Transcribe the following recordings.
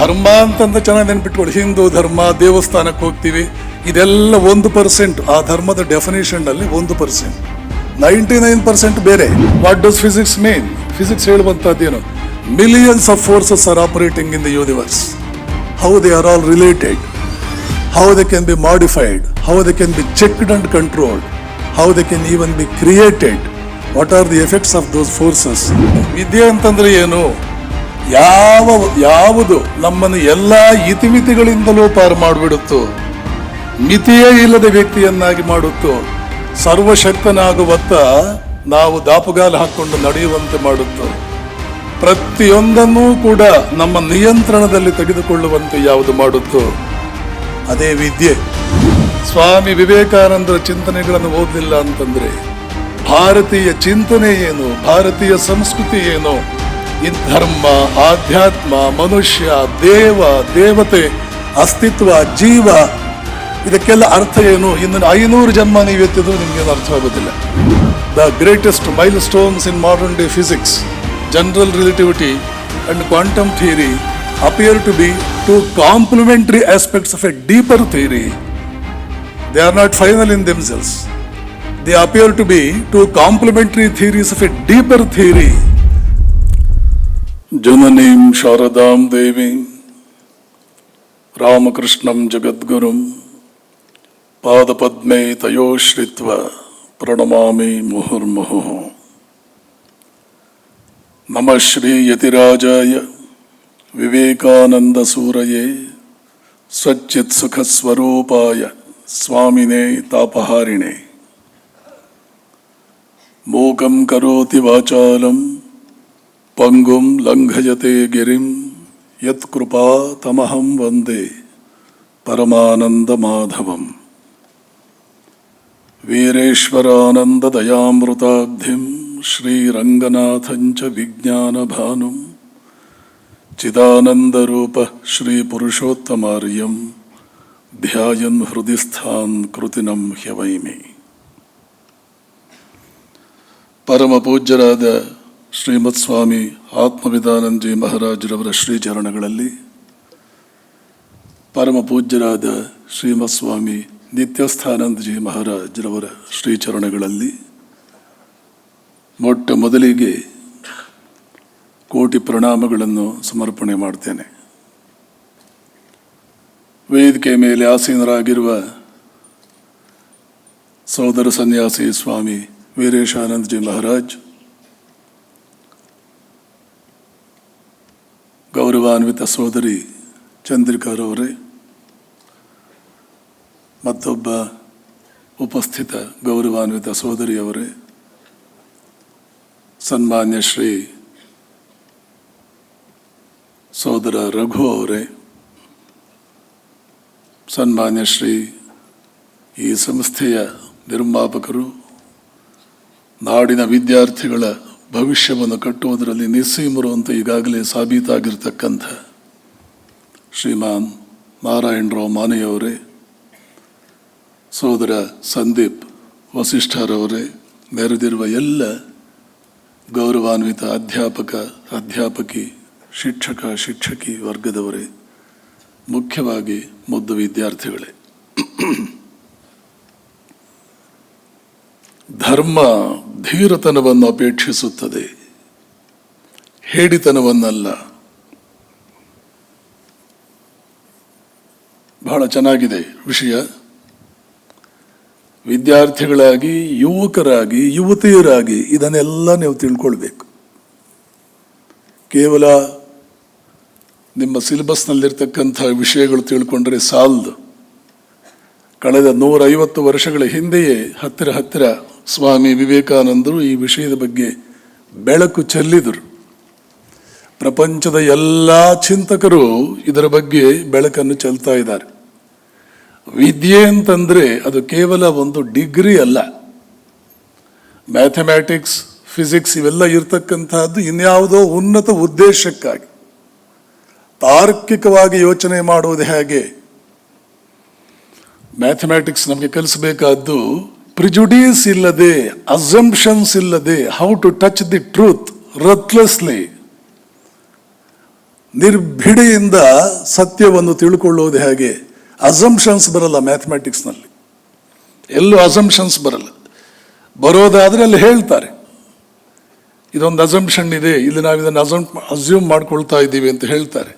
ಧರ್ಮ ಅಂತಂದ್ರೆ ಚೆನ್ನಾಗಿ ನೆನ್ಪಿಟ್ಕೊಳ್ಳಿ ಹಿಂದೂ ಧರ್ಮ, ದೇವಸ್ಥಾನಕ್ಕೆ ಹೋಗ್ತೀವಿ, ಇದೆಲ್ಲ ಒಂದು ಪರ್ಸೆಂಟ್ ಆ ಧರ್ಮದ ಡೆಫಿನೇಷನ್ ಅಲ್ಲಿ ಒಂದು ಪರ್ಸೆಂಟ್ ನೈಂಟಿ ನೈನ್ ಪರ್ಸೆಂಟ್ ಬೇರೆ. What does physics mean physics ಹೇಳುವಂತಹದ್ದೇನು millions of forces are operating in the universe how they are all related how they can be modified how they can be checked and controlled how they can even be created what are the effects of those forces ವಿದ್ಯೆ ಅಂತಂದ್ರೆ ಏನು? ಯಾವ, ಯಾವುದು ನಮ್ಮನ್ನು ಎಲ್ಲ ಇತಿಮಿತಿಗಳಿಂದಲೂ ಪಾರು ಮಾಡಿಬಿಡುತ್ತೋ, ಮಿತಿಯೇ ಇಲ್ಲದ ವ್ಯಕ್ತಿಯನ್ನಾಗಿ ಮಾಡುತ್ತೋ, ಸರ್ವಶಕ್ತನಾಗುವತ್ತ ನಾವು ದಾಪುಗಾಲು ಹಾಕೊಂಡು ನಡೆಯುವಂತೆ ಮಾಡುತ್ತೋ, ಪ್ರತಿಯೊಂದನ್ನೂ ಕೂಡ ನಮ್ಮ ನಿಯಂತ್ರಣದಲ್ಲಿ ತೆಗೆದುಕೊಳ್ಳುವಂತೆ ಯಾವುದು ಮಾಡುತ್ತೋ, ಅದೇ ವಿದ್ಯೆ. ಸ್ವಾಮಿ ವಿವೇಕಾನಂದರ ಚಿಂತನೆಗಳನ್ನು ಓದಲಿಲ್ಲ ಅಂತಂದ್ರೆ, ಭಾರತೀಯ ಚಿಂತನೆ ಏನು, ಭಾರತೀಯ ಸಂಸ್ಕೃತಿ ಏನು ಈ ಧರ್ಮ, ಆಧ್ಯಾತ್ಮ, ಮನುಷ್ಯ, ದೇವ, ದೇವತೆ, ಅಸ್ತಿತ್ವ, ಜೀವ, ಇದಕ್ಕೆಲ್ಲ ಅರ್ಥ ಏನು? ಇನ್ನು ಐನೂರು ಜನ್ಮ ನೀವು ಎತ್ತಿದ್ರು ನಿಮ್ಗೇನು ಅರ್ಥವಾಗೋದಿಲ್ಲ the greatest milestones in modern day physics general relativity and quantum theory appear to be to complementary aspects of a deeper theory they are not final in themselves they appear to be to complementary theories of a deeper theory ஜனனீம் சாரதாம் தேவீம் ராமகிருஷ்ணம் ஜெகத்குரும் பாதபத்மே தயோஸ்ரித்வ பிரணமாமி முகுர்முகு நம ஸ்ரீ யதிராஜாய விவேகானந்த சூரையே சச்சித் சுகஸ்வரூபாய சுவாமினே தாபஹாரிணே மூகம் கரோதி வாச்சாலம் பங்கும் லங்கஜதே கிரிம். யத் கிருபா தமஹம் வந்தே. பரமானந்த மாதவம் வீரேஸ்வரானந்ததயாமிருதாப்திம் ஸ்ரீரங்கநாதஞ்ச விஜானபானும் चिदानन्दरूपः श्रीपुरुषोत्तमार्यं ध्यायन् हृदि स्थान् कृतिनं ह्यवैमि परमपूज्यराद ಶ್ರೀಮತ್ ಸ್ವಾಮಿ ಆತ್ಮವಿಧಾನಂದಜಿ ಮಹಾರಾಜರವರ ಶ್ರೀಚರಣಗಳಲ್ಲಿ ಪರಮ ಪೂಜ್ಯರಾದ ಶ್ರೀಮತ್ ಸ್ವಾಮಿ ನಿತ್ಯಸ್ಥಾನಂದಜಿ ಮಹಾರಾಜರವರ ಶ್ರೀಚರಣಗಳಲ್ಲಿ ಮೊಟ್ಟ ಮೊದಲಿಗೆ ಕೋಟಿ ಪ್ರಣಾಮಗಳನ್ನು ಸಮರ್ಪಣೆ ಮಾಡ್ತೇನೆ. ವೇದಿಕೆ ಮೇಲೆ ಆಸೀನರಾಗಿರುವ ಸೋದರ ಸನ್ಯಾಸಿ ಸ್ವಾಮಿ ವೀರೇಶಾನಂದಜಿ ಮಹಾರಾಜ್ ಗೌರವಾನ್ವಿತ ಸೋದರಿ ಚಂದ್ರಿಕಾರವರೇ ಮತ್ತೊಬ್ಬ ಉಪಸ್ಥಿತ ಗೌರವಾನ್ವಿತ ಸೋದರಿಯವರೇ ಸನ್ಮಾನ್ಯ ಶ್ರೀ ಸೋದರ ರಘು ಅವರೇ, ಸನ್ಮಾನ್ಯ ಶ್ರೀ ಈ ಸಂಸ್ಥೆಯ ನಿರ್ಮಾಪಕರು, ನಾಡಿನ ವಿದ್ಯಾರ್ಥಿಗಳ ಭವಿಷ್ಯವನ್ನು ಕಟ್ಟುವುದರಲ್ಲಿ ನಿಸ್ಸೀಮರು ಅಂತ ಈಗಾಗಲೇ ಸಾಬೀತಾಗಿರ್ತಕ್ಕಂಥ ಶ್ರೀಮಾನ್ ನಾರಾಯಣರಾವ್ ಮಾನೆಯವರೇ ಸೋದರ ಸಂದೀಪ್ ವಸಿಷ್ಠರವರೇ, ನೆರೆದಿರುವ ಎಲ್ಲ ಗೌರವಾನ್ವಿತ ಅಧ್ಯಾಪಕ, ಅಧ್ಯಾಪಕಿ, ಶಿಕ್ಷಕ, ಶಿಕ್ಷಕಿ ವರ್ಗದವರೇ, ಮುಖ್ಯವಾಗಿ ಮುದ್ದು ವಿದ್ಯಾರ್ಥಿಗಳೇ. ಧರ್ಮ ಧೀರತನವನ್ನು ಅಪೇಕ್ಷಿಸುತ್ತದೆ. ಹೇಡಿತನವನ್ನಲ್ಲ. ಬಹಳ ಚೆನ್ನಾಗಿದೆ ವಿಷಯ. ವಿದ್ಯಾರ್ಥಿಗಳಾಗಿ, ಯುವಕರಾಗಿ, ಯುವತಿಯರಾಗಿ ಇದನ್ನೆಲ್ಲ ನೀವು ತಿಳ್ಕೊಳ್ಬೇಕು. ಕೇವಲ ನಿಮ್ಮ ಸಿಲೆಬಸ್ನಲ್ಲಿರ್ತಕ್ಕಂಥ ವಿಷಯಗಳು ತಿಳ್ಕೊಂಡ್ರೆ ಸಾಲದು. ಕಳೆದ ನೂರೈವತ್ತು ವರ್ಷಗಳ ಹಿಂದೆಯೇ ಹತ್ತಿರ ಹತ್ತಿರ ಸ್ವಾಮಿ ವಿವೇಕಾನಂದರು ಈ ವಿಷಯದ ಬಗ್ಗೆ ಬೆಳಕು ಚೆಲ್ಲಿದರು. ಪ್ರಪಂಚದ ಎಲ್ಲ ಚಿಂತಕರು ಇದರ ಬಗ್ಗೆ ಬೆಳಕನ್ನು ಚೆಲ್ತಾ ಇದ್ದಾರೆ. ವಿದ್ಯೆ ಅಂತಂದರೆ ಅದು ಕೇವಲ ಒಂದು ಡಿಗ್ರಿ ಅಲ್ಲ. ಮ್ಯಾಥಮ್ಯಾಟಿಕ್ಸ್, ಫಿಸಿಕ್ಸ್ ಇವೆಲ್ಲ ಇರತಕ್ಕಂಥದ್ದು ಇನ್ಯಾವುದೋ ಉನ್ನತ ಉದ್ದೇಶಕ್ಕಾಗಿ. ತಾರ್ಕಿಕವಾಗಿ ಯೋಚನೆ ಮಾಡುವುದು ಹೇಗೆ? ಮ್ಯಾಥಮ್ಯಾಟಿಕ್ಸ್ ನಮಗೆ ಕಲಿಸಬೇಕಾದ್ದು ಪ್ರಿಜುಡೀಸ್ ಇಲ್ಲದೆ ಅಸಂಪ್ಷನ್ಸ್ ಇಲ್ಲದೆ how to touch the truth ruthlessly ನಿರ್ಭಿಡೆಯಿಂದ ಸತ್ಯವನ್ನು ತಿಳ್ಕೊಳ್ಳೋದು ಹೇಗೆ? ಅಸಂಪ್ಷನ್ಸ್ ಬರಲ್ಲ ಮ್ಯಾಥಮೆಟಿಕ್ಸ್ನಲ್ಲಿ ಎಲ್ಲೂ ಅಸಂಪ್ಷನ್ಸ್ ಬರಲ್ಲ. ಬರೋದಾದರೆ ಅಲ್ಲಿ ಹೇಳ್ತಾರೆ. ಇದೊಂದು ಅಸಂಪ್ಷನ್ ಇದೆ, ಇಲ್ಲಿ ನಾವು ಇದನ್ನು ಅಸಂ ಅಸ್ಯೂಮ್ ಮಾಡ್ಕೊಳ್ತಾ ಇದ್ದೀವಿ ಅಂತ ಹೇಳ್ತಾರೆ.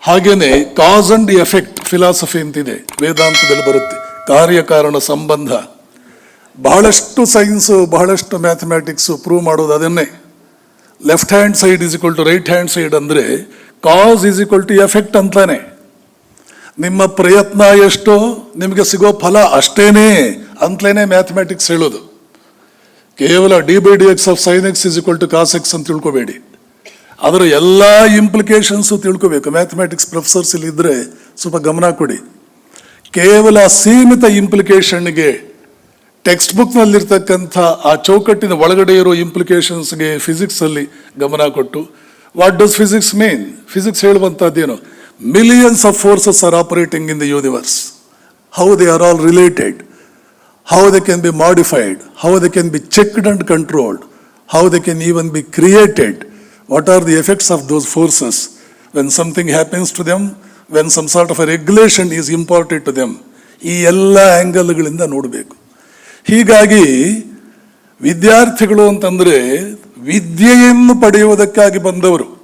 ಹಾಗೆಯೇ ಕಾಸ್ ಅಂಡ್ ಎಫೆಕ್ಟ್ ಫಿಲಾಸಫಿ ಅಂತಿದೆ. ವೇದಾಂತದಲ್ಲಿ ಬರುತ್ತೆ. ಕಾರ್ಯಕಾರಣ ಸಂಬಂಧ. ಬಹಳಷ್ಟು ಸೈನ್ಸು, ಬಹಳಷ್ಟು ಮ್ಯಾಥಮ್ಯಾಟಿಕ್ಸು ಪ್ರೂವ್ ಮಾಡೋದು ಅದನ್ನೇ. Left hand side is equal to right hand side ಅಂದರೆ cause is equal to effect ಅಂತಾನೆ. ನಿಮ್ಮ ಪ್ರಯತ್ನ ಎಷ್ಟೋ, ನಿಮಗೆ ಸಿಗೋ ಫಲ ಅಷ್ಟೇನೇ ಅಂತಲೇ ಮ್ಯಾಥಮೆಟಿಕ್ಸ್ ಹೇಳೋದು. ಕೇವಲ D by D X of sine X is equal to cos X ಅಂತ ತಿಳ್ಕೊಬೇಡಿ. ಅದರ ಎಲ್ಲ ಇಂಪ್ಲಿಕೇಶನ್ಸು ತಿಳ್ಕೋಬೇಕು. ಮ್ಯಾಥಮೆಟಿಕ್ಸ್ ಪ್ರೊಫೆಸರ್ಸ್ ಇಲ್ಲಿ ಇದ್ದರೆ ಸ್ವಲ್ಪ ಗಮನ ಕೊಡಿ. ಕೇವಲ ಸೀಮಿತ ಇಂಪ್ಲಿಕೇಶನ್ಗೆ ಟೆಕ್ಸ್ಟ್ ಬುಕ್ ನಲ್ಲಿರ್ತಕ್ಕಂಥ ಆ ಚೌಕಟ್ಟಿನ ಒಳಗಡೆ ಇರೋ ಇಂಪ್ಲಿಕೇಶನ್ಸ್ಗೆ ಫಿಸಿಕ್ಸ್ ಅಲ್ಲಿ ಗಮನ ಕೊಟ್ಟು what does physics mean physics ಹೇಳುವಂತಹದ್ದೇನು millions of forces are operating in the universe how they are all related how they can be modified how they can be checked and controlled how they can even be created what are the effects of those forces when something happens to them when some sort of a regulation is important to them ಈ ಎಲ್ಲ ಆ್ಯಂಗಲ್ಗಳಿಂದ ನೋಡಬೇಕು. ಹೀಗಾಗಿ ವಿದ್ಯಾರ್ಥಿಗಳು ಅಂತಂದರೆ ವಿದ್ಯೆಯನ್ನು ಪಡೆಯುವುದಕ್ಕಾಗಿ ಬಂದವರು.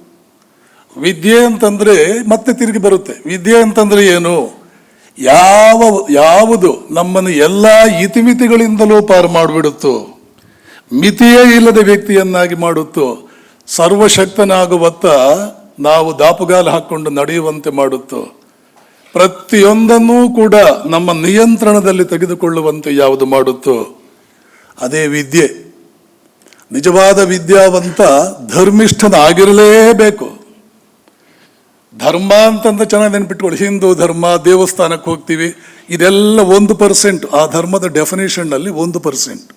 ವಿದ್ಯೆ ಅಂತಂದರೆ ಮತ್ತೆ ತಿರುಗಿ ಬರುತ್ತೆ. ವಿದ್ಯೆ ಅಂತಂದರೆ ಏನು? ಯಾವ, ಯಾವುದು ನಮ್ಮನ್ನು ಎಲ್ಲ ಇತಿಮಿತಿಗಳಿಂದಲೂ ಪಾರು ಮಾಡಿಬಿಡುತ್ತೋ. ಮಿತಿಯೇ ಇಲ್ಲದ ವ್ಯಕ್ತಿಯನ್ನಾಗಿ ಮಾಡುತ್ತೋ. ಸರ್ವಶಕ್ತನಾಗುವತ್ತ ನಾವು ದಾಪುಗಾಲು ಹಾಕ್ಕೊಂಡು ನಡೆಯುವಂತೆ ಮಾಡುತ್ತೋ. ಪ್ರತಿಯೊಂದನ್ನೂ ಕೂಡ ನಮ್ಮ ನಿಯಂತ್ರಣದಲ್ಲಿ ತೆಗೆದುಕೊಳ್ಳುವಂತೆ ಯಾವುದು ಮಾಡುತ್ತೋ ಅದೇ ವಿದ್ಯೆ. ನಿಜವಾದ ವಿದ್ಯಾವಂತ ಧರ್ಮಿಷ್ಠನಾಗಿರಲೇಬೇಕು. ಧರ್ಮ ಅಂತಂದ ಚೆನ್ನಾಗಿ ನೆನ್ಪಿಟ್ಕೊಳ್ಳಿ. ಹಿಂದೂ ಧರ್ಮ, ದೇವಸ್ಥಾನಕ್ಕೆ ಹೋಗ್ತೀವಿ, ಇದೆಲ್ಲ ಒಂದು ಪರ್ಸೆಂಟ್. ಆ ಧರ್ಮದ ಡೆಫಿನೇಷನ್ನಲ್ಲಿ ಒಂದು ಪರ್ಸೆಂಟ್.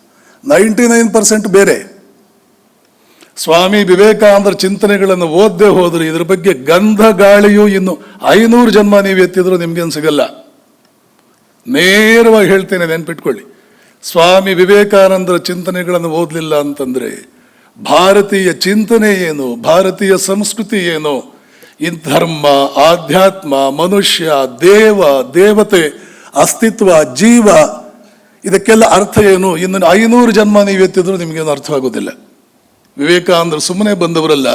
ನೈಂಟಿ ನೈನ್ ಪರ್ಸೆಂಟ್ ಬೇರೆ. ಸ್ವಾಮಿ ವಿವೇಕಾನಂದರ ಚಿಂತನೆಗಳನ್ನು ಓದದೆ ಹೋದ್ರೆ ಇದ್ರ ಬಗ್ಗೆ ಗಂಧ ಗಾಳಿಯು ಇನ್ನು ಐನೂರು ಜನ್ಮ ನೀವು ಎತ್ತಿದ್ರು ನಿಮ್ಗೇನು ಸಿಗಲ್ಲ. ನೇರವಾಗಿ ಹೇಳ್ತೇನೆ ನೆನ್ಪಿಟ್ಕೊಳ್ಳಿ. ಸ್ವಾಮಿ ವಿವೇಕಾನಂದರ ಚಿಂತನೆಗಳನ್ನು ಓದಲಿಲ್ಲ ಅಂತಂದ್ರೆ ಭಾರತೀಯ ಚಿಂತನೆ ಏನು? ಭಾರತೀಯ ಸಂಸ್ಕೃತಿ ಏನು? ಇನ್ ಧರ್ಮ, ಆಧ್ಯಾತ್ಮ, ಮನುಷ್ಯ, ದೇವ, ದೇವತೆ, ಅಸ್ತಿತ್ವ, ಜೀವ, ಇದಕ್ಕೆಲ್ಲ ಅರ್ಥ ಏನು? ಇನ್ನು ಐನೂರು ಜನ್ಮ ನೀವು ಎತ್ತಿದ್ರು ಅರ್ಥ ಅರ್ಥವಾಗೋದಿಲ್ಲ ವಿವೇಕಾನಂದರು ಸುಮ್ಮನೆ ಬಂದವರಲ್ಲ,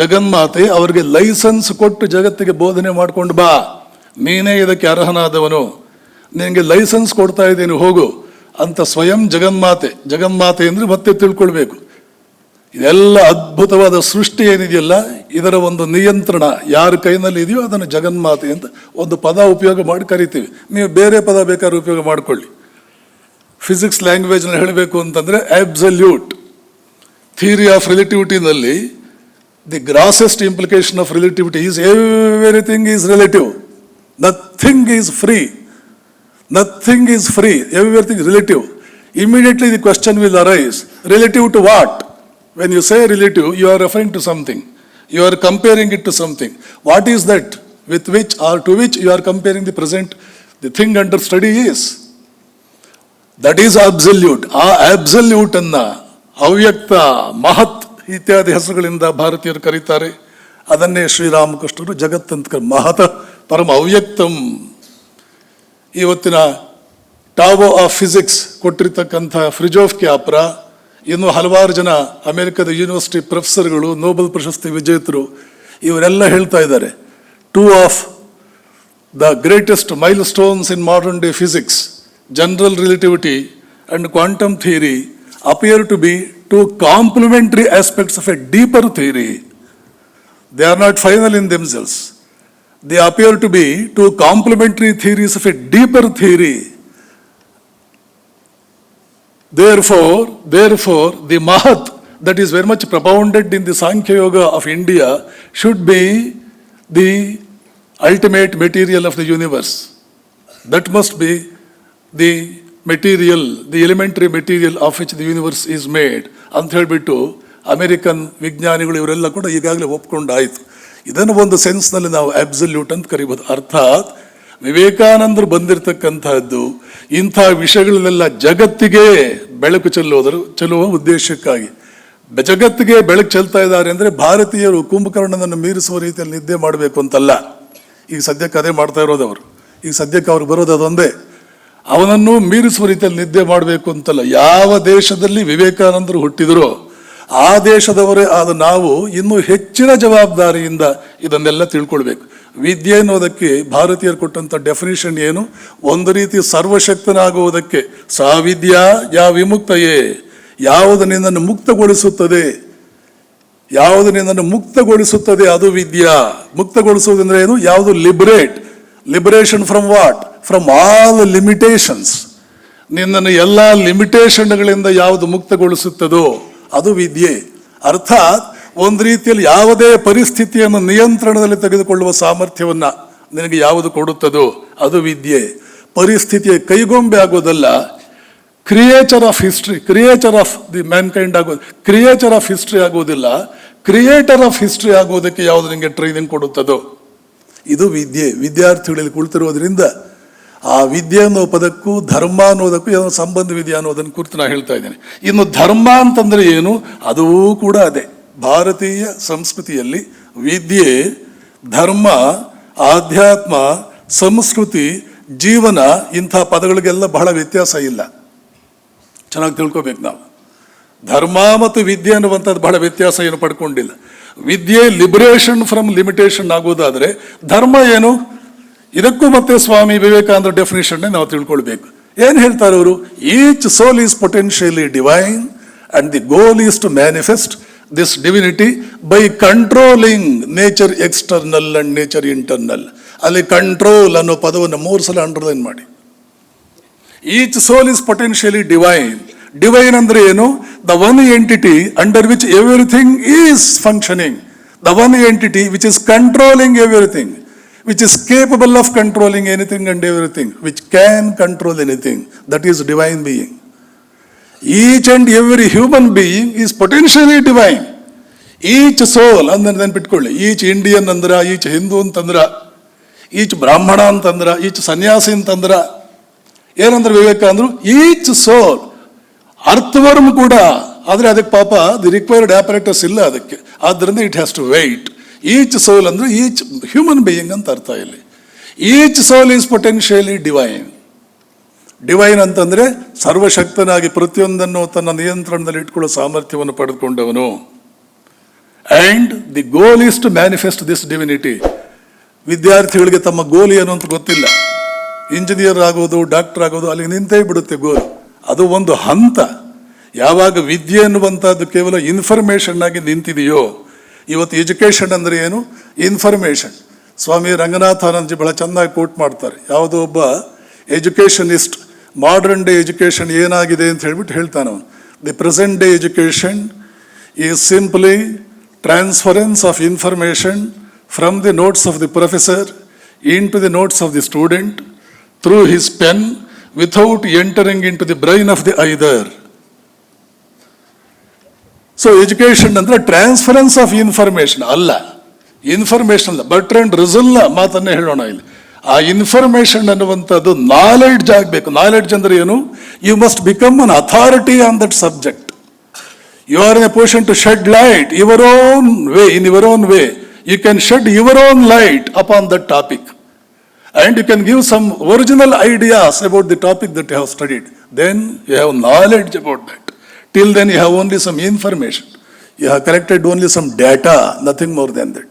ಜಗನ್ಮಾತೆ ಅವರಿಗೆ ಲೈಸೆನ್ಸ್ ಕೊಟ್ಟು ಜಗತ್ತಿಗೆ ಬೋಧನೆ ಮಾಡ್ಕೊಂಡು ಬಾ, ನೀನೇ ಇದಕ್ಕೆ ಅರ್ಹನಾದವನು, ನಿನಗೆ ಲೈಸೆನ್ಸ್ ಕೊಡ್ತಾ ಇದ್ದೀನಿ, ಹೋಗು ಅಂತ ಸ್ವಯಂ ಜಗನ್ಮಾತೆ ಜಗನ್ಮಾತೆ ಅಂದರೆ ಮತ್ತೆ ತಿಳ್ಕೊಳ್ಬೇಕು. ಇದೆಲ್ಲ ಅದ್ಭುತವಾದ ಸೃಷ್ಟಿ ಏನಿದೆಯಲ್ಲ, ಇದರ ಒಂದು ನಿಯಂತ್ರಣ, ಯಾರ ಕೈನಲ್ಲಿ ಇದೆಯೋ ಅದನ್ನು ಜಗನ್ಮಾತೆ ಅಂತ ಒಂದು ಪದ ಉಪಯೋಗ ಮಾಡಿ ಕರಿತೀವಿ. ನೀವು ಬೇರೆ ಪದ ಬೇಕಾದ್ರೆ ಉಪಯೋಗ ಮಾಡಿಕೊಳ್ಳಿ. ಫಿಸಿಕ್ಸ್ ಲ್ಯಾಂಗ್ವೇಜ್ನ ಹೇಳಬೇಕು ಅಂತಂದರೆ absolute theory of ರಿಲೇಟಿವಿಟಿನಲ್ಲಿ the grossest implication of relativity is everything is relative nothing is free nothing is free everything relative immediately the question will arise relative to what when you say relative you are referring to something you are comparing it to something what is that with which are to which you are comparing the present the thing under study is that is absolute ಆ absolute ಅನ್ನ ಅವ್ಯಕ್ತ ಮಹತ್ ಇತ್ಯಾದಿ ಹೆಸರುಗಳಿಂದ ಭಾರತೀಯರು ಕರೀತಾರೆ. ಅದನ್ನೇ ಶ್ರೀರಾಮಕೃಷ್ಣರು ಜಗತ್ತಂತ ಮಹತ ಪರಮ ಅವ್ಯಕ್ತಂ. ಇವತ್ತಿನ ಟಾವೋ ಆಫ್ ಫಿಸಿಕ್ಸ್ ಕೊಟ್ಟಿರ್ತಕ್ಕಂಥ ಫ್ರಿಜೋಫ್ ಕ್ಯಾಪ್ರ ಇನ್ನು ಹಲವಾರು ಜನ ಅಮೆರಿಕದ ಯೂನಿವರ್ಸಿಟಿ ಪ್ರೊಫೆಸರ್ಗಳು ನೋಬೆಲ್ ಪ್ರಶಸ್ತಿ ವಿಜೇತರು ಇವರೆಲ್ಲ ಹೇಳ್ತಾ ಇದ್ದಾರೆ. Two of the greatest milestones in modern day physics general relativity and quantum theory, appear to be two complementary aspects of a deeper theory. They are not final in themselves. They appear to be two complementary theories of a deeper theory. Therefore, therefore, the Mahat that is very much propounded in the Sankhya Yoga of India should be the ultimate material of the universe. That must be the material, the elementary material of which the universe is made ಅಂತ ಹೇಳಿಬಿಟ್ಟು American ವಿಜ್ಞಾನಿಗಳು ಇವರೆಲ್ಲ ಕೂಡ ಈಗಾಗಲೇ ಒಪ್ಕೊಂಡಾಯಿತು. ಇದನ್ನು ಒಂದು ಸೆನ್ಸ್ನಲ್ಲಿ ನಾವು absolute ಅಂತ ಕರಿಬೋದು. ಅರ್ಥಾತ್ ವಿವೇಕಾನಂದರು ಬಂದಿರತಕ್ಕಂತಹದ್ದು ಇಂಥ ವಿಷಯಗಳನ್ನೆಲ್ಲ ಜಗತ್ತಿಗೆ ಬೆಳಕು ಚೆಲ್ಲೋದರು ಚೆಲ್ಲುವ ಉದ್ದೇಶಕ್ಕಾಗಿ. ಜಗತ್ತಿಗೆ ಬೆಳಕು ಚೆಲ್ತಾ ಇದ್ದಾರೆ ಅಂದರೆ ಭಾರತೀಯರು ಕುಂಭಕರ್ಣನನ್ನು ಮೀರಿಸುವ ರೀತಿಯಲ್ಲಿ ನಿದ್ದೆ ಮಾಡಬೇಕು ಅಂತಲ್ಲ. ಈಗ ಸದ್ಯಕ್ಕೆ ಅದೇ ಮಾಡ್ತಾ ಇರೋದು ಅವರು. ಈಗ ಸದ್ಯಕ್ಕೆ ಅವ್ರು ಬರೋದು ಅದೊಂದೇ. ಅವನನ್ನು ಮೀರಿಸುವ ರೀತಿಯಲ್ಲಿ ನಿದ್ದೆ ಮಾಡಬೇಕು ಅಂತಲ್ಲ. ಯಾವ ದೇಶದಲ್ಲಿ ವಿವೇಕಾನಂದರು ಹುಟ್ಟಿದರೋ ಆ ದೇಶದವರೇ ಆದ ನಾವು ಇನ್ನೂ ಹೆಚ್ಚಿನ ಜವಾಬ್ದಾರಿಯಿಂದ ಇದನ್ನೆಲ್ಲ ತಿಳ್ಕೊಳ್ಬೇಕು. ವಿದ್ಯೆ ಅನ್ನೋದಕ್ಕೆ ಭಾರತೀಯರು ಕೊಟ್ಟಂಥ ಡೆಫಿನೇಷನ್ ಏನು? ಒಂದು ರೀತಿ ಸರ್ವಶಕ್ತನಾಗುವುದಕ್ಕೆ ಸಾವಿದ್ಯಾ ಯಾ ವಿಮುಕ್ತಯೇ? ಯಾವುದು ನಿನ್ನನ್ನು ಮುಕ್ತಗೊಳಿಸುತ್ತದೆ? ಯಾವುದು ನಿನ್ನನ್ನು ಮುಕ್ತಗೊಳಿಸುತ್ತದೆ ಅದು ವಿದ್ಯಾ? ಮುಕ್ತಗೊಳಿಸುವುದಂದ್ರೆ ಏನು? ಯಾವುದು liberate? Liberation from what from all limitations ನಿನ್ನನ್ನು ಎಲ್ಲ ಲಿಮಿಟೇಷನ್ಗಳಿಂದ ಯಾವುದು ಮುಕ್ತಗೊಳಿಸುತ್ತದೋ ಅದು ವಿದ್ಯೆ. ಅರ್ಥಾತ್ ಒಂದು ರೀತಿಯಲ್ಲಿ ಯಾವುದೇ ಪರಿಸ್ಥಿತಿಯನ್ನು ನಿಯಂತ್ರಣದಲ್ಲಿ ತೆಗೆದುಕೊಳ್ಳುವ ಸಾಮರ್ಥ್ಯವನ್ನು ನಿನಗೆ ಯಾವುದು ಕೊಡುತ್ತದೋ ಅದು ವಿದ್ಯೆ. ಪರಿಸ್ಥಿತಿಯ ಕೈಗೊಂಬೆ ಆಗೋದಲ್ಲ creature of history creature of the mankind ಆಗೋದು ಕ್ರಿಯೇಚರ್ ಆಫ್ ಹಿಸ್ಟ್ರಿ ಆಗೋದಿಲ್ಲ ಕ್ರಿಯೇಟರ್ ಆಫ್ ಹಿಸ್ಟ್ರಿ ಆಗೋದಕ್ಕೆ ಯಾವುದು ನಿಮಗೆ ಟ್ರೈನಿಂಗ್ ಕೊಡುತ್ತದೋ? ಇದು ವಿದ್ಯೆ, ವಿದ್ಯಾರ್ಥಿಗಳಲ್ಲಿ ಕುಳಿತಿರೋದ್ರಿಂದ ಆ ವಿದ್ಯೆ ಅನ್ನೋ ಪದಕ್ಕೂ ಧರ್ಮ ಅನ್ನೋದಕ್ಕೂ ಏನೋ ಸಂಬಂಧವಿದೆಯಾ ಅನ್ನೋದನ್ನ ಕುರಿತು ನಾನು ಹೇಳ್ತಾ ಇದ್ದೇನೆ. ಇನ್ನು ಧರ್ಮ ಅಂತಂದ್ರೆ ಏನು? ಅದೂ ಕೂಡ ಅದೇ. ಭಾರತೀಯ ಸಂಸ್ಕೃತಿಯಲ್ಲಿ ವಿದ್ಯೆ, ಧರ್ಮ, ಆಧ್ಯಾತ್ಮ, ಸಂಸ್ಕೃತಿ, ಜೀವನ ಇಂಥ ಪದಗಳಿಗೆಲ್ಲ ಬಹಳ ವ್ಯತ್ಯಾಸ ಇಲ್ಲ. ಚೆನ್ನಾಗಿ ತಿಳ್ಕೊಬೇಕು ನಾವು. ಧರ್ಮ ಮತ್ತು ವಿದ್ಯೆ ಅನ್ನುವಂಥದ್ದು ಬಹಳ ವ್ಯತ್ಯಾಸ ಏನು ಪಡ್ಕೊಂಡಿಲ್ಲ. ವಿದ್ಯೆ ಲಿಬರೇಷನ್ ಫ್ರಮ್ ಲಿಮಿಟೇಷನ್ ಆಗೋದಾದ್ರೆ ಧರ್ಮ ಏನು? ಇದಕ್ಕೂ ಮತ್ತೆ ಸ್ವಾಮಿ ವಿವೇಕಾನಂದ ಡೆಫಿನೇಷನ್ ನಾವು ತಿಳ್ಕೊಳ್ಬೇಕು. ಏನು ಹೇಳ್ತಾರೆ ಅವರು? Each soul is potentially divine and the goal is to manifest this divinity by controlling nature external and nature internal. ಅಲ್ಲಿ ಕಂಟ್ರೋಲ್ ಅನ್ನೋ ಪದವನ್ನು ಮೂರು ಸಲ ಅಂಡರ್ಲೈನ್ ಮಾಡಿ. Each soul is potentially divine divine ಅಂದ್ರೆ ಏನು the one entity under which everything is functioning the one entity which is controlling everything which is capable of controlling anything and everything which can control anything that is divine being each and every human being is potentially divine each soul ಅಂದ್ರೆ ನೆನ್ಪಿಟ್ಕೊಳ್ಳಿ each Indian ಅಂದ್ರ each Hindu ಅಂತಂದ್ರ each ಬ್ರಾಹ್ಮಣ ಅಂತಂದ್ರ each ಸನ್ಯಾಸಿ ಅಂತಂದ್ರ ಏನಂದ್ರೆ ವಿವೇಕಾನಂದರು ಈಚ್ ಸೋಲ್ ಅರ್ಥವರ್ಮ್ ಕೂಡ, ಆದರೆ ಅದಕ್ಕೆ ಪಾಪ ದಿ ರಿಕ್ವೈರ್ಡ್ ಆಪರೇಟರ್ಸ್ ಇಲ್ಲ ಅದಕ್ಕೆ. ಆದ್ದರಿಂದ it has to wait each soul ಅಂದರೆ ಈಚ್ ಹ್ಯೂಮನ್ ಬೀಯಿಂಗ್ ಅಂತ ಅರ್ಥ ಇಲ್ಲಿ. Each soul is potentially divine divine ಅಂತಂದರೆ ಸರ್ವಶಕ್ತನಾಗಿ ಪ್ರತಿಯೊಂದನ್ನು ತನ್ನ ನಿಯಂತ್ರಣದಲ್ಲಿ ಇಟ್ಕೊಳ್ಳೋ ಸಾಮರ್ಥ್ಯವನ್ನು ಪಡೆದುಕೊಂಡವನು. And the goal is to manifest this divinity ವಿದ್ಯಾರ್ಥಿಗಳಿಗೆ ತಮ್ಮ ಗೋಲ್ ಏನು ಅಂತ ಗೊತ್ತಿಲ್ಲ. ಇಂಜಿನಿಯರ್ ಆಗೋದು ಡಾಕ್ಟರ್ ಆಗೋದು, ಅಲ್ಲಿಗೆ ನಿಂತೇ ಬಿಡುತ್ತೆ ಗೋಲ್ ಅದು ಒಂದು ಹಂತ. ಯಾವಾಗ ವಿದ್ಯೆ ಅನ್ನುವಂಥದ್ದು ಕೇವಲ ಇನ್ಫಾರ್ಮೇಷನ್ ಆಗಿ ನಿಂತಿದೆಯೋ, ಇವತ್ತು ಎಜುಕೇಷನ್ ಅಂದರೆ ಏನು? ಇನ್ಫಾರ್ಮೇಷನ್ ಸ್ವಾಮಿ ರಂಗನಾಥಾನಂದಜಿ ಬಹಳ ಚೆನ್ನಾಗಿ ಕೋಟ್ ಮಾಡ್ತಾರೆ. ಯಾವುದೋ ಒಬ್ಬ ಎಜುಕೇಷನಿಸ್ಟ್ ಮಾಡರ್ನ್ ಡೇ ಎಜುಕೇಷನ್ ಏನಾಗಿದೆ ಅಂತ ಹೇಳ್ಬಿಟ್ಟು ಹೇಳ್ತಾನೆ ಅವನು. The present day education is simply transference of information from the notes of the professor into the notes of the student through his pen entering into the brain of the either so education ಅಂದ್ರೆ transference of information ಅಲ್ಲ. Information ಅಲ್ಲ. But and ರಿಸಲ್ನ ಮಾತನ್ನೇ ಹೇಳೋಣ ಇಲ್ಲಿ. ಆ information ಅನ್ನುವಂಥದ್ದು knowledge ಆಗಬೇಕು. ನಾಲೆಡ್ಜ್ ಅಂದ್ರೆ ಏನು? You must become an authority on that subject you are a position to shed light your own way in your own way you can shed your own light upon that topic and you can give some original ideas about the topic that you have studied. Then you have knowledge about that. Till then, you have only some information. You have collected only some data, nothing more than that.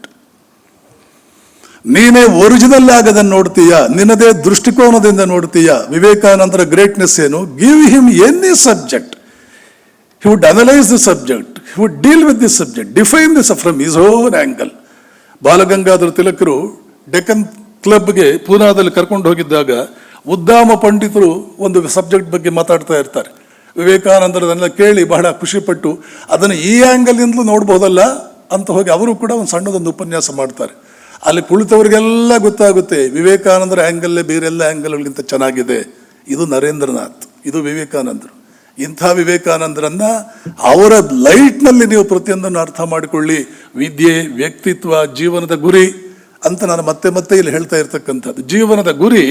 ನೀನೇ original ಆಗದನ್ನು ನೋಡ್ತೀಯ ನಿನ್ನದೇ ದೃಷ್ಟಿಕೋನದಿಂದ ನೋಡ್ತೀಯ ವಿವೇಕಾನಂದರ greatness ಏನು give him any subject he would analyze the subject, he would deal with this subject, define this from his own angle. Balagangadhara ತಿಲಕರು Deccan ಕ್ಲಬ್ಗೆ ಪೂನಾದಲ್ಲಿ ಕರ್ಕೊಂಡು ಹೋಗಿದ್ದಾಗ ಉದ್ದಾಮ ಪಂಡಿತರು ಒಂದು ಸಬ್ಜೆಕ್ಟ್ ಬಗ್ಗೆ ಮಾತಾಡ್ತಾ ಇರ್ತಾರೆ. ವಿವೇಕಾನಂದರದನ್ನೆಲ್ಲ ಕೇಳಿ ಬಹಳ ಖುಷಿಪಟ್ಟು ಅದನ್ನು ಈ ಆ್ಯಂಗಲ್ನಿಂದಲೂ ನೋಡ್ಬೋದಲ್ಲ ಅಂತ ಹೋಗಿ ಅವರು ಕೂಡ ಒಂದು ಸಣ್ಣದೊಂದು ಉಪನ್ಯಾಸ ಮಾಡ್ತಾರೆ. ಅಲ್ಲಿ ಕುಳಿತವರಿಗೆಲ್ಲ ಗೊತ್ತಾಗುತ್ತೆ ವಿವೇಕಾನಂದರ ಆ್ಯಂಗಲ್ಲೇ ಬೇರೆಲ್ಲ ಆ್ಯಂಗಲ್ಗಳಿಗಿಂತ ಚೆನ್ನಾಗಿದೆ. ಇದು ನರೇಂದ್ರನಾಥ್, ಇದು ವಿವೇಕಾನಂದರು. ಇಂಥ ವಿವೇಕಾನಂದರನ್ನು ಅವರ ಲೈಟ್ನಲ್ಲಿ ನೀವು ಪ್ರತಿಯೊಂದನ್ನು ಅರ್ಥ ಮಾಡಿಕೊಳ್ಳಿ. ವಿದ್ಯೆ, ವ್ಯಕ್ತಿತ್ವ, ಜೀವನದ ಗುರಿ ಅಂತ ನಾನು ಮತ್ತೆ ಮತ್ತೆ ಇಲ್ಲಿ ಹೇಳ್ತಾ ಇರ್ತಕ್ಕಂಥದ್ದು. ಜೀವನದ ಗುರಿ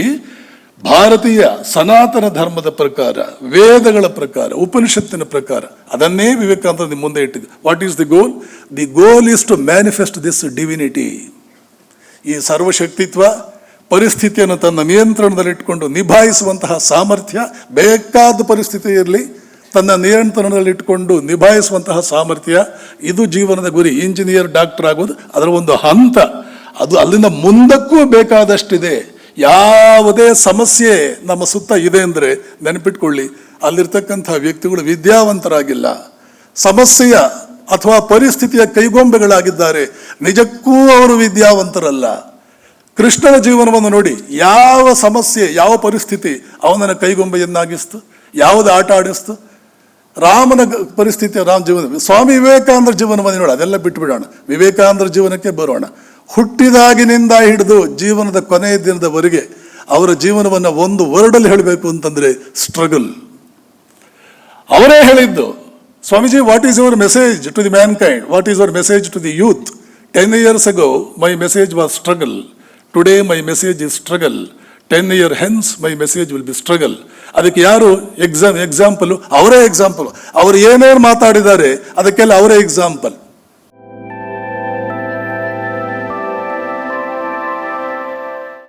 ಭಾರತೀಯ ಸನಾತನ ಧರ್ಮದ ಪ್ರಕಾರ, ವೇದಗಳ ಪ್ರಕಾರ, ಉಪನಿಷತ್ತಿನ ಪ್ರಕಾರ. ಅದನ್ನೇ ವಿವೇಕಾನಂದ ನಿಮ್ಮ ಮುಂದೆ ಇಟ್ಟಿದ್ದು. What is the goal the goal is to manifest this divinity ಈ ಸರ್ವಶಕ್ತಿತ್ವ, ಪರಿಸ್ಥಿತಿಯನ್ನು ತನ್ನ ನಿಯಂತ್ರಣದಲ್ಲಿಟ್ಟುಕೊಂಡು ನಿಭಾಯಿಸುವಂತಹ ಸಾಮರ್ಥ್ಯ ಬೇಕಾದ ಪರಿಸ್ಥಿತಿ ಇರಲಿ, ತನ್ನ ನಿಯಂತ್ರಣದಲ್ಲಿಟ್ಟುಕೊಂಡು ನಿಭಾಯಿಸುವಂತಹ ಸಾಮರ್ಥ್ಯ, ಇದು ಜೀವನದ ಗುರಿ. ಇಂಜಿನಿಯರ್ ಡಾಕ್ಟರ್ ಆಗೋದು, ಅದರ ಒಂದು ಹಂತ. ಅದು ಅಲ್ಲಿಂದ ಮುಂದಕ್ಕೂ ಬೇಕಾದಷ್ಟಿದೆ. ಯಾವುದೇ ಸಮಸ್ಯೆ ನಮ್ಮ ಸುತ್ತ ಇದೆ ಅಂದರೆ ನೆನಪಿಟ್ಕೊಳ್ಳಿ, ಅಲ್ಲಿರ್ತಕ್ಕಂಥ ವ್ಯಕ್ತಿಗಳು ವಿದ್ಯಾವಂತರಾಗಿಲ್ಲ. ಸಮಸ್ಯೆಯ ಅಥವಾ ಪರಿಸ್ಥಿತಿಯ ಕೈಗೊಂಬೆಗಳಾಗಿದ್ದಾರೆ. ನಿಜಕ್ಕೂ ಅವರು ವಿದ್ಯಾವಂತರಲ್ಲ. ಕೃಷ್ಣನ ಜೀವನವನ್ನು ನೋಡಿ, ಯಾವ ಸಮಸ್ಯೆ, ಯಾವ ಪರಿಸ್ಥಿತಿ ಅವನನ್ನು ಕೈಗೊಂಬೆಯನ್ನಾಗಿಸ್ತು, ಯಾವುದು ಆಟ ಆಡಿಸ್ತು ರಾಮನ ಪರಿಸ್ಥಿತಿ ರಾಮ ಜೀವನ ಸ್ವಾಮಿ ವಿವೇಕಾನಂದರ ಜೀವನವನ್ನು ನೋಡಿ, ಅದೆಲ್ಲ ಬಿಟ್ಬಿಡೋಣ. ವಿವೇಕಾನಂದರ ಜೀವನಕ್ಕೆ ಬರೋಣ. ಹುಟ್ಟಿದಾಗಿನಿಂದ ಹಿಡಿದು ಜೀವನದ ಕೊನೆಯ ದಿನದವರೆಗೆ ಅವರ ಜೀವನವನ್ನು ಒಂದು ವರ್ಡಲ್ಲಿ ಹೇಳಬೇಕು ಅಂತಂದ್ರೆ ಸ್ಟ್ರಗಲ್. ಅವರೇ ಹೇಳಿದ್ದು, Swamiji what is your message to the mankind what is your message to the youth ten years ago my message was struggle today my message is struggle ten year hence my message will be struggle ಅದಕ್ಕೆ ಯಾರು exam example ಅವರೇ example ಅವರು ಏನೇನು ಮಾತಾಡಿದ್ದಾರೆ ಅದಕ್ಕೆಲ್ಲ ಅವರೇ example